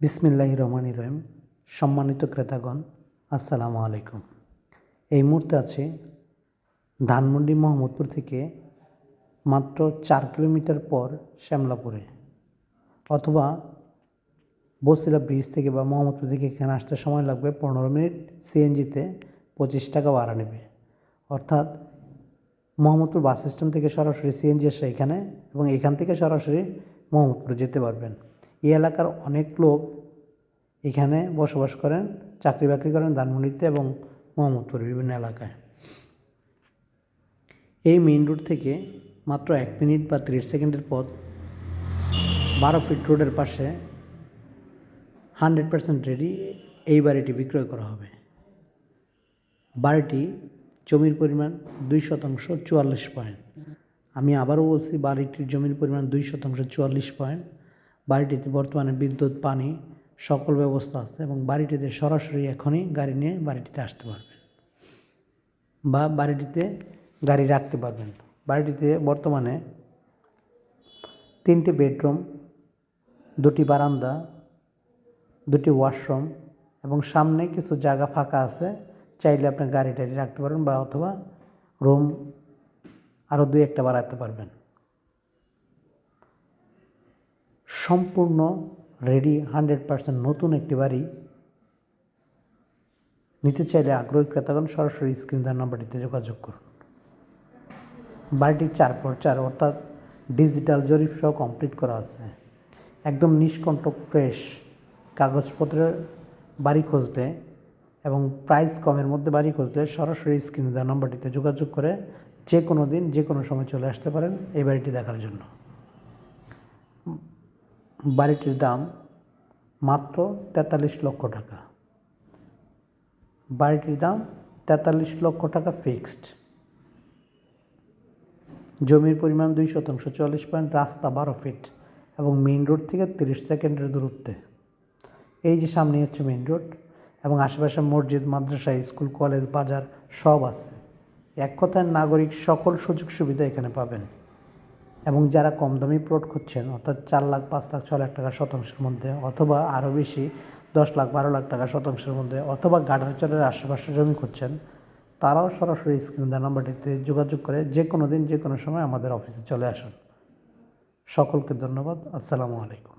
বিসমিল্লাহ রহমান রহিম। সম্মানিত ক্রেতাগণ, আসসালামু আলাইকুম। এই মুহূর্তে আছে ধানমন্ডি মোহাম্মদপুর থেকে মাত্র চার কিলোমিটার পর শ্যামলাপুরে, অথবা বসিলা ব্রিজ থেকে বা মোহাম্মদপুর থেকে এখানে আসতে সময় লাগবে পনেরো মিনিট সিএনজিতে পঁচিশ টাকা ভাড়া নেবে। অর্থাৎ মোহাম্মদপুর বাস স্ট্যান্ড থেকে সরাসরি সিএনজি এসে এখানে এবং এখান থেকে সরাসরি মোহাম্মদপুরে যেতে পারবেন। এই এলাকার অনেক লোক এখানে বসবাস করেন, চাকরি বাকরি করেন ধানমন্ডিতে এবং মোহাম্মদপুরের বিভিন্ন এলাকায়। এই মেইন রোড থেকে মাত্র এক মিনিট বা ত্রিশ সেকেন্ডের পথ বারো ফিট রোডের পাশে হান্ড্রেড পার্সেন্ট রেডি এই বাড়িটি বিক্রয় করা হবে। বাড়িটি জমির পরিমাণ দুই শতাংশ চুয়াল্লিশ পয়েন্ট আমি আবারও বলছি, বাড়িটির জমির পরিমাণ দুই শতাংশ চুয়াল্লিশ পয়েন্ট বাড়িটিতে বর্তমানে বিদ্যুৎ, পানি সকল ব্যবস্থা আছে এবং বাড়িটিতে সরাসরি এখনই গাড়ি নিয়ে বাড়িটিতে আসতে পারবেন বা বাড়িটিতে গাড়ি রাখতে পারবেন। বাড়িটিতে বর্তমানে তিনটি বেডরুম, দুটি বারান্দা, দুটি ওয়াশরুম এবং সামনে কিছু জায়গা ফাঁকা আছে। চাইলে আপনি গাড়ি টাড়ি রাখতে পারবেন বা অথবা রুম আরও দুই একটা বাড়াতে পারবেন। সম্পূর্ণ রেডি হান্ড্রেড পার্সেন্ট নতুন একটি বাড়ি। নিতে চাইলে আগ্রহী ক্রেতাগণ সরাসরি স্ক্রিন দেওয়ার নাম্বারটিতে যোগাযোগ করুন। বাড়িটির চার পর চার অর্থাৎ ডিজিটাল জরিপ সহ কমপ্লিট করা আছে। একদম নিষ্কণ্টক ফ্রেশ কাগজপত্রের বাড়ি খুঁজলে এবং প্রাইস কমের মধ্যে বাড়ি খুঁজলে সরাসরি স্ক্রিনে নম্বরটিতে যোগাযোগ করে যে কোনো দিন, যে কোনো সময় চলে আসতে পারেন এই বাড়িটি দেখার জন্য। বাড়িটির দাম মাত্র তেতাল্লিশ লক্ষ টাকা। বাড়িটির দাম তেতাল্লিশ লক্ষ টাকা ফিক্সড। জমির পরিমাণ দুই শতাংশ চুয়াল্লিশ পয়েন্ট, রাস্তা বারো ফিট এবং মেইন রোড থেকে তিরিশ সেকেন্ডের দূরত্বে। এই যে সামনে হচ্ছে মেইন রোড এবং আশেপাশে মসজিদ, মাদ্রাসা, স্কুল, কলেজ, বাজার সব আছে। এক কথায় নাগরিক সকল সুযোগ সুবিধা এখানে পাবেন। এবং যারা কম দামি প্লট খুঁজছেন, অর্থাৎ চার লাখ, পাঁচ লাখ ছ লাখ টাকা শতাংশের মধ্যে, অথবা আরও বেশি, দশ লাখ, বারো লাখ টাকা শতাংশের মধ্যে, অথবা গাডারচরের আশেপাশে জমি খুঁজছেন, তারাও সরাসরি স্ক্রিন দেওয়া নাম্বারটিতে যোগাযোগ করে যে কোনো দিন, যে কোনো সময় আমাদের অফিসে চলে আসুন। সকলকে ধন্যবাদ। আসসালামু আলাইকুম।